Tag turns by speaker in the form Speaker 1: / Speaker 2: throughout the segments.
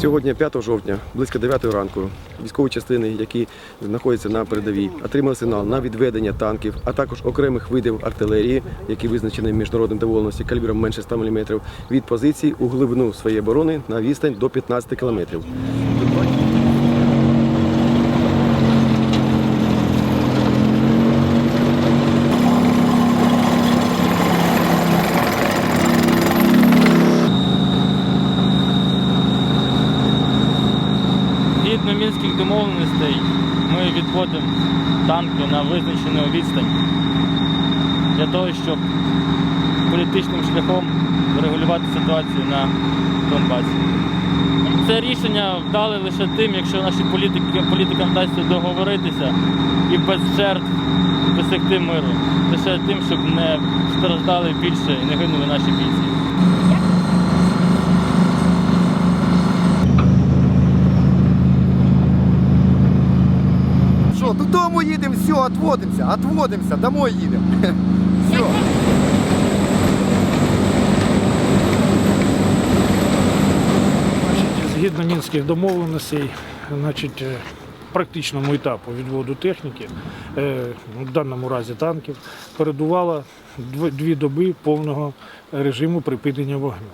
Speaker 1: Сьогодні, 5 жовтня, близько 9 ранку, військові частини, які знаходяться на передовій, отримали сигнал на відведення танків, а також окремих видів артилерії, які визначені міжнародним доволеності калібром менше 100 мм, від позицій у глибину своєї оборони на відстань до 15 км.
Speaker 2: Згідно мінських домовленостей ми відводимо танки на визначену відстань для того, щоб політичним шляхом врегулювати ситуацію на Донбасі. Це рішення вдали лише тим, якщо наші політики, політикам вдасться договоритися і без жертв досягти миру. Лише тим, щоб не страждали більше і не гинули наші бійці.
Speaker 3: Що, додому їдемо, все, отводимося, отводимося, домой їдемо. Все.
Speaker 4: Згідно мінських домовленостей, значить, е, практичному етапу відводу техніки, е, в даному разі танків, передувало дві доби повного режиму припинення вогню.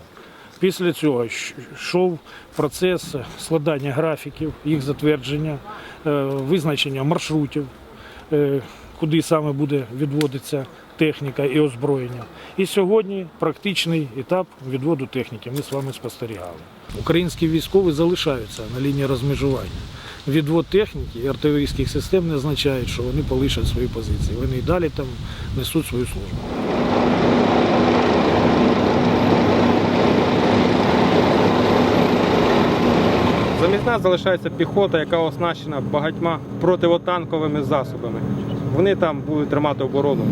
Speaker 4: Після цього йшов процес складання графіків, їх затвердження, е, визначення маршрутів, е, куди саме буде відводитися техніка і озброєння. І сьогодні практичний етап відводу техніки. Ми з вами спостерігали. Українські військові залишаються на лінії розмежування. Відвод техніки і артилерійських систем не означає, що вони полишать свої позиції. Вони і далі там несуть свою службу.
Speaker 5: Нас залишається піхота, яка оснащена багатьма противотанковими засобами. Вони там будуть тримати оборону